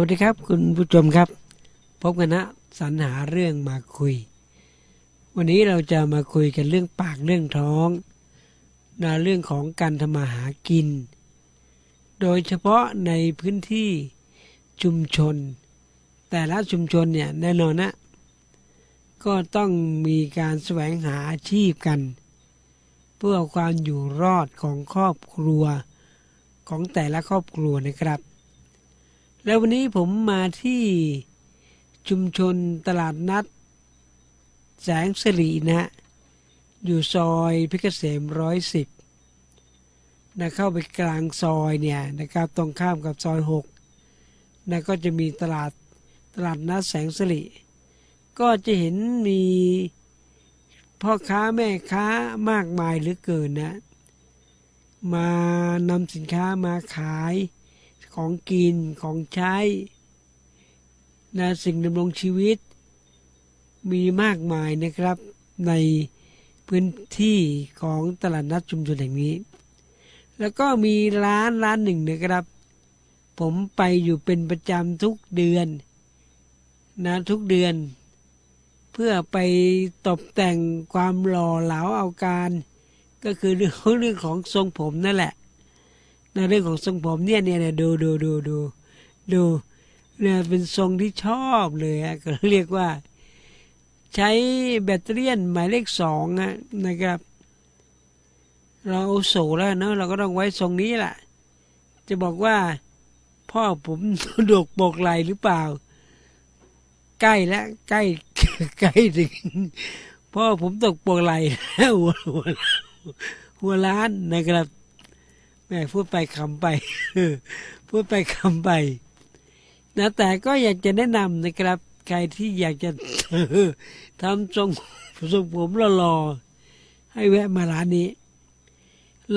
วัสดีครับคุณผู้ชมครับ พบกันนะสรรหาเรื่องมาคุย วันนี้เราจะมาคุยกันเรื่องปากเรื่องท้องนะเรื่องของการทำมาหากิน โดยเฉพาะในพื้นที่ชุมชน แต่ละชุมชนเนี่ยแน่นอนนะก็ต้องมีการแสวงหาอาชีพกัน เพื่อความอยู่รอดของครอบครัวของแต่ละครอบครัวนะครับ แล้ววันนี้ผมมาที่ชุมชนตลาดนัด แสงสิรินะ อยู่ซอยพชรเกษมร้อยสิบนะเข้าไปกลางซอยเนี่ยนะครับตรงข้ามกับซอยหกนะก็จะมีตลาดตลาดนัดแสงสิริก็จะเห็นมีพ่อค้าแม่ค้ามากมายเหลือเกินนะ มานำสินค้ามาขาย ของกินของใช้นะสิ่งดำรงชีวิต มีมากมายนะครับในพื้นที่ของตลาดนัดชุมชนแห่งนี้ แล้วก็มีร้านร้านหนึ่งนะครับ ผมไปอยู่เป็นประจำทุกเดือนนะทุกเดือน เพื่อไปตกแต่งความหล่อเหลาเอาการ ก็คือเรื่องของเรื่องของทรงผมนั่นแหละ ในเรื่องของทรงผมเนี่ยเนี่ยเนี่ยดูดูดูดูดูเนี่ยเป็นทรงที่ชอบเลยอะก็เรียกว่า ใช้แบตเตอรี่นหมายเลขสองนะครับ เราโสแล้วเนอะเราก็ต้องไว้ทรงนี้แหละจะบอกว่าพ่อผมดกบกไหลหรือเปล่า ใกล้แล้วใกล้ใกล้ถึงพ่อผมตกปกไหลแล้วหัวหัวหัวล้านนะครับ ม่พูดไปคำไป พูดไปคำไปนะแต่ก็อยากจะแนะนำนะครับ ใครที่อยากจะทำทรงทรงผมหล่อๆให้แวะมาร้านนี้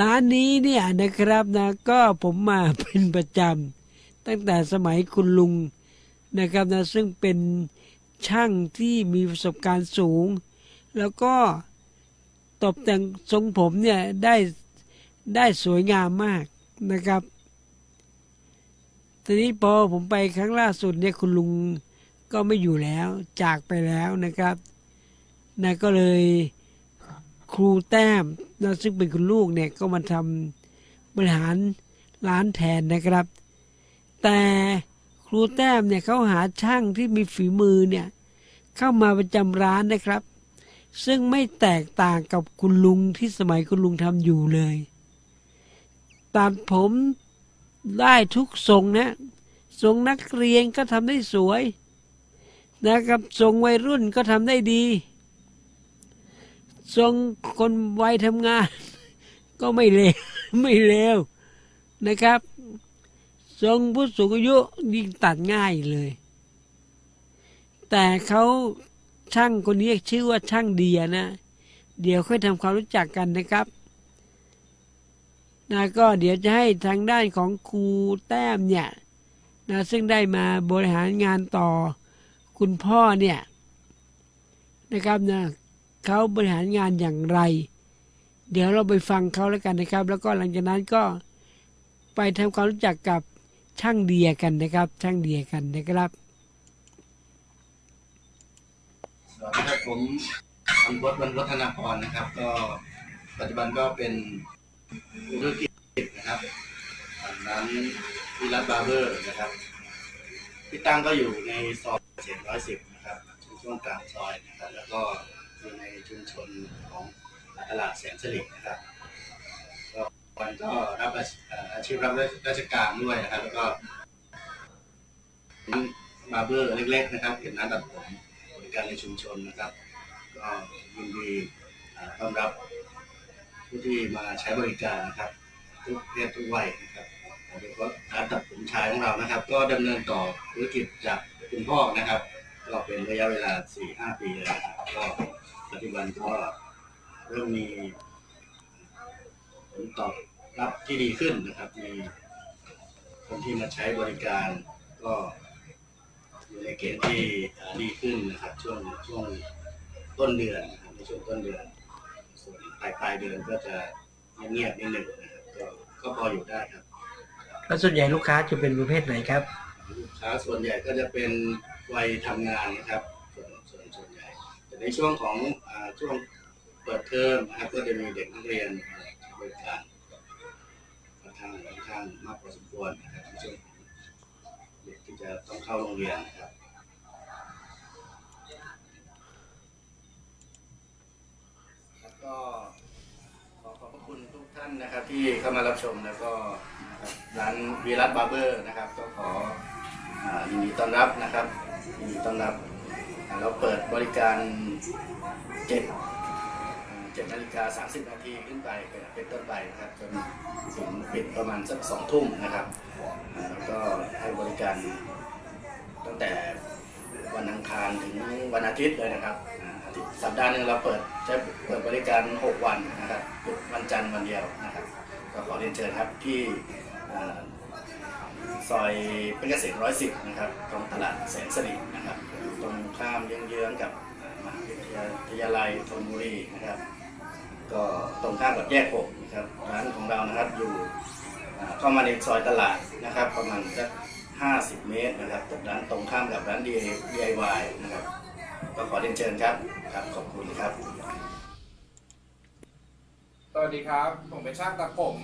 ร้านนี้เนี่ยนะครับนะ ก็ผมมาเป็นประจำตั้งแต่สมัยคุณลุงนะครับนะ ซึ่งเป็นช่างที่มีประสบการณ์สูง แล้วก็ตกแต่งทรงผมเนี่ยได้ ได้สวยงามมากนะครับ ทีนี้พอผมไปครั้งล่าสุดเนี่ยคุณลุงก็ไม่อยู่แล้วจากไปแล้วนะครับนะก็เลยครูแต้มนะซึ่งเป็นคุณลูกเนี่ยก็มาทำบริหารร้านแทนนะครับ แต่ครูแต้มเนี่ยเขาหาช่างที่มีฝีมือเนี่ยเข้ามาประจำร้านนะครับ ซึ่งไม่แตกต่างกับคุณลุงที่สมัยคุณลุงทำอยู่เลย ตัดผมได้ทุกทรงนะทรงนักเรียนก็ทำได้สวย นะครับทรงวัยรุ่นก็ทำได้ดีทรงคนวัยทำงาน ก็ไม่เลวไม่เลวนะครับ ทรงผู้สูงอายุยิ่งตัดง่ายเลย แต่เขาช่างคนนี้ชื่อว่าช่างเดียนะ เดี๋ยวค่อยทำความรู้จักกันนะครับ นะก็เดี๋ยวจะให้ทางด้านของครูแต้มเนี่ยนะซึ่งได้มาบริหารงานต่อคุณพ่อเนี่ยนะครับนะเขาบริหารงานอย่างไร เดี๋ยวเราไปฟังเขาแล้วกันนะครับ แล้วก็หลังจากนั้นก็ไปทำความรู้จักกับช่างเดียกันนะครับ ช่างเดียกันนะครับสวัสดีครับผมอันพจน์วัฒนพรนะครับ ก็ปัจจุบันก็เป็น ธุรกิจนะครับร้านวิรัตบาร์เบอร์นะครับที่ตั้งก็อยู่ในซอยเจ็ดร้อยสิบนะครับช่วงกลางซอยนะครับแล้วก็อยู่ในชุมชนของตลาดแสนสิรินะครับก็วันก็รับอาชีพรับราชการด้วยนะครับ แล้วก็บาร์เบอร์เล็กๆนะครับเป็นร้านตัดผมบริการในชุมชนนะครับ ก็ยินดีต้อนรับ ผู้ที่มาใช้บริการนะครับ ทุกเพศทุกวัยนะครับโดยเฉพาะร้านตัดผมชายของเรานะครับ ก็ดำเนินต่อธุรกิจจากคุณพ่อนะครับ ก็เป็นระยะเวลา4-5ปีแล้วก็ปัจจุบันก็เริ่มมีผลตอบรับที่ดีขึ้นนะครับ มีคนที่มาใช้บริการก็อยู่ในเกณฑ์ที่ดีขึ้นนะครับ ช่วงช่วงต้นเดือนนะครับในช่วงต้นเดือน ลายปลายเดือนก็จะเงียบๆนิดหนึ่งนะครับก็ก็พออยู่ได้ครับ แล้วส่วนใหญ่ลูกค้าจะเป็นประเภทไหนครับ ลูกค้าส่วนใหญ่ก็จะเป็นวัยทำงานนะครับส่วนส่วนส่วนใหญ่ แต่ในช่วงของอาช่วงเปิดเทอมนะครับก็จะมีเด็กนักเรียนบริการค่อนข้างค่อนข้างมากพอสมควรนะครับในช่วงของเด็กที่จะต้องเข้าโรงเรียนนะครับ แล้วก็ขอขอบพระคุณ ท่านนะครับที่เข้ามารับชมแล้วก็ร้านวีรัตบาร์เบอร์นะครับ ก็ขออ่ายินดีต้อนรับนะครับยินดีต้อนรับเราเปิดบริการเจ็ดเจ็ดนาฬิกาสามสิบนาทีขึ้นไปเป็นต้นไปนะครับจนถึงปิดประมาณสักสองทุ่มนะครับแล้วก็ให้บริการตั้งแต่วันอังคารถึงวันอาทิตย์เลยนะครับ สัปดาห์หนึ่งเราเปิดใช้เปิดบริการ 6 วันนะครับหยุดวันจันทร์วันเดียวนะครับก็ขอเรียนเชิญครับที่ซอยเป็นเกษตรร้อยสิบนะครับตรงตลาดแสนสิรินะครับตรงข้ามเยื้องๆกับมหาวิทยาลัยธนบุรีนะครับ ก็ตรงข้ามกับแยกหกนะครับร้านของเรานะครับอยู่เข้ามาในซอยตลาดนะครับ ประมาณสัก50 เมตรนะครับจากร้านตรงข้ามกับร้าน DIY นะครับ ก็ขอเรียนเชิญครับ ครับขอบคุณครับ สวัสดีครับ ผมเป็นช่างตัดผม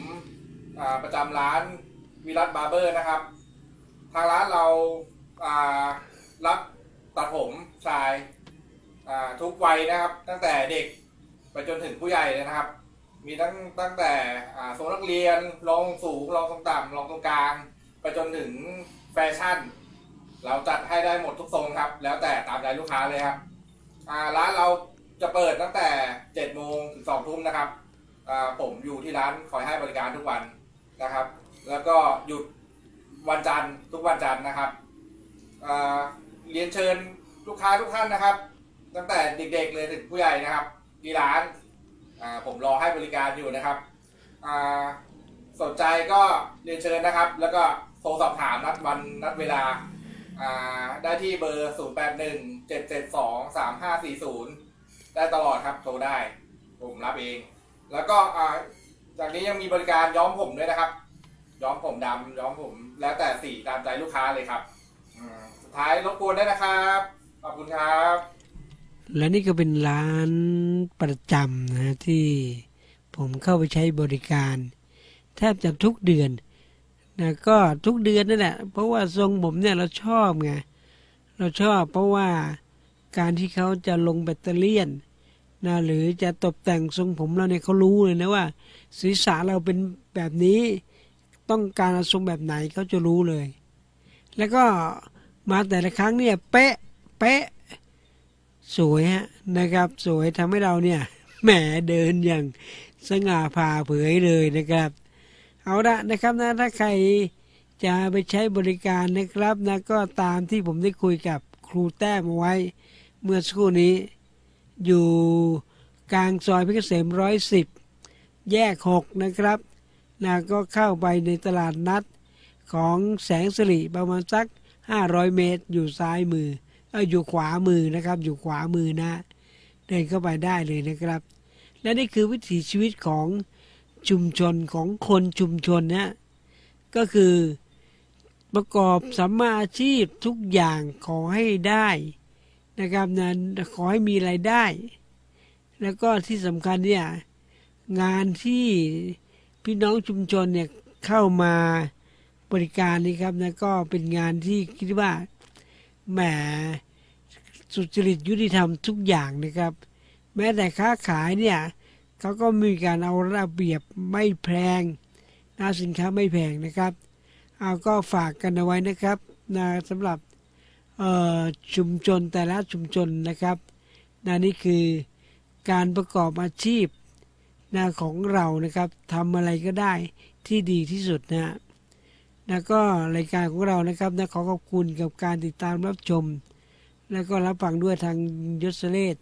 ประจำร้านวิรัตบาร์เบอร์นะครับ ทางร้านเรารับตัดผมชายทุกวัยนะครับ ตั้งแต่เด็กไปจนถึงผู้ใหญ่เลยนะครับ มีตั้งตั้งแต่อ่าทรงนักเรียนรองสูงรองทรงต่ำรองตรงกลาง ไปจนถึงแฟชั่น เราจัดให้ได้หมดทุกทรงครับ แล้วแต่ตามใจลูกค้าเลยครับ อ่าร้านเราจะเปิดตั้งแต่7โมงถึง2ทุ่มนะครับอ่าผมอยู่ที่ร้านคอยให้บริการทุกวันนะครับ แล้วก็หยุดวันจันทร์ทุกวันจันทร์นะครับอ่าเรียนเชิญลูกค้าทุกท่านนะครับ ตั้งแต่เด็กๆเลยถึงผู้ใหญ่นะครับที่ร้านอ่าผมรอให้บริการอยู่นะครับอ่าสนใจก็เรียนเชิญนะครับ แล้วก็โทรสอบถามนัดวันนัดเวลา อ่าได้ที่เบอร์ 0 8 1 7 7 2 3 5 4 0 ได้ตลอดครับโทรได้ ผมรับเอง แล้วก็อ่าจากนี้ยังมีบริการย้อมผมด้วยนะครับ ย้อมผมดำย้อมผม แล้วแต่สีตามใจลูกค้าเลยครับสุดท้ายรบกวนได้นะครับ ขอบคุณครับ และนี่ก็เป็นร้านประจำนะที่ผมเข้าไปใช้บริการ แทบจะทุกเดือน นะก็ทุกเดือนนั่นแหละ เพราะว่าทรงผมเนี่ยเราชอบไงเราชอบเพราะว่าการที่เขาจะลงแบตเตอรี่นนะหรือจะตกแต่งทรงผมเราเนี่ยเขารู้เลยนะว่า ศีรษะเราเป็นแบบนี้ต้องการทรงแบบไหนเขาจะรู้เลย แล้วก็มาแต่ละครั้งเนี่ยเป๊ะเป๊ะสวยฮะนะครับ สวยทำให้เราเนี่ยแหมเดินอย่างสง่าผ่าเผยเลยนะครับ เอาละนะครับนะถ้าใครจะไปใช้บริการนะครับนะก็ตามที่ผมได้คุยกับครูแต้มเอาไว้ เมื่อสักครู่นี้ อยู่กลางซอยพชรเกษมร้อยสิบแยกหกนะครับนะก็เข้าไปในตลาดนัดของแสงสิริประมาณสัก 500 เมตร อยู่ซ้ายมือเอออยู่ขวามือนะครับ อยู่ขวามือนะ เดินเข้าไปได้เลยนะครับ และนี่คือวิถีชีวิตของ ชุมชนของคนชุมชนนะก็คือประกอบสัมมาอาชีพทุกอย่างขอให้ได้นะครับนั้นขอให้มีรายได้ แล้วก็ที่สำคัญเนี่ยงานที่พี่น้องชุมชนเนี่ยเข้ามาบริการนี่ครับนะก็เป็นงานที่คิดว่าแหมสุจริตยุติธรรมทุกอย่างนะครับ แม้แต่ค้าขายเนี่ย เขาก็มีการเอาระเบียบไม่แพงนะสินค้าไม่แพงนะครับเอาก็ฝากกันเอาไว้นะครับนะสำหรับชุมชนแต่ละชุมชนนะครับนะนี่คือการประกอบอาชีพนะของเรานะครับทำอะไรก็ได้ที่ดีที่สุดนะแล้วก็รายการของเรานะครับนะขอขอบคุณกับการติดตามรับชม แล้วก็รับฟังด้วยทางยศเลศ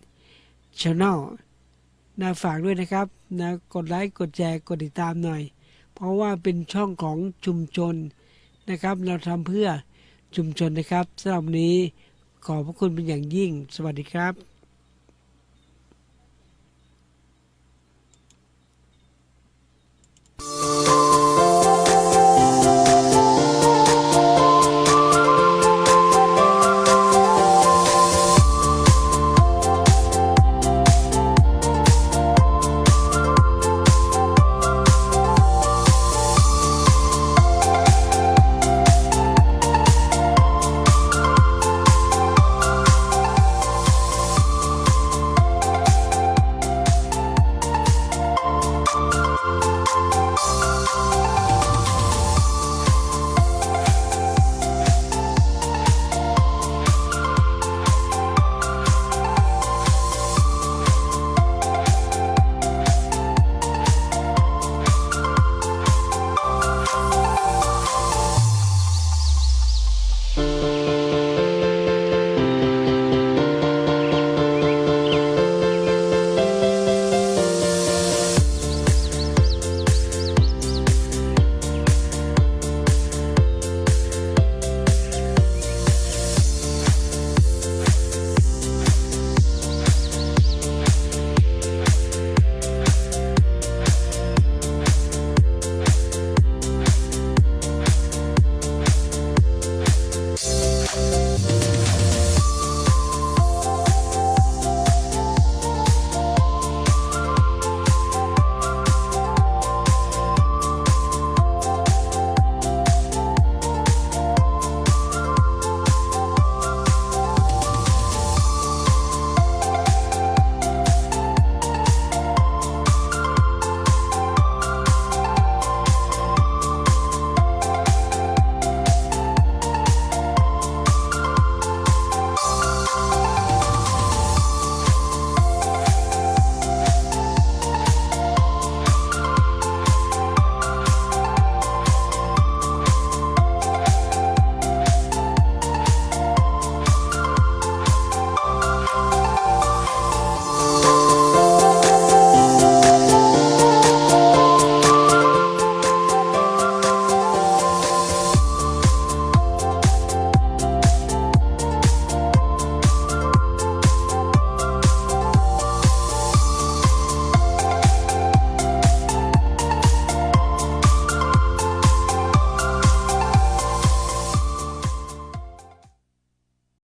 ช n แนล นะฝากด้วยนะครับนะกดไลค์กดแชร์กดติดตามหน่อย เพราะว่าเป็นช่องของชุมชนนะครับ เราทำเพื่อชุมชนนะครับสำหรับนี้ขอบพระคุณเป็นอย่างยิ่ง สวัสดีครับ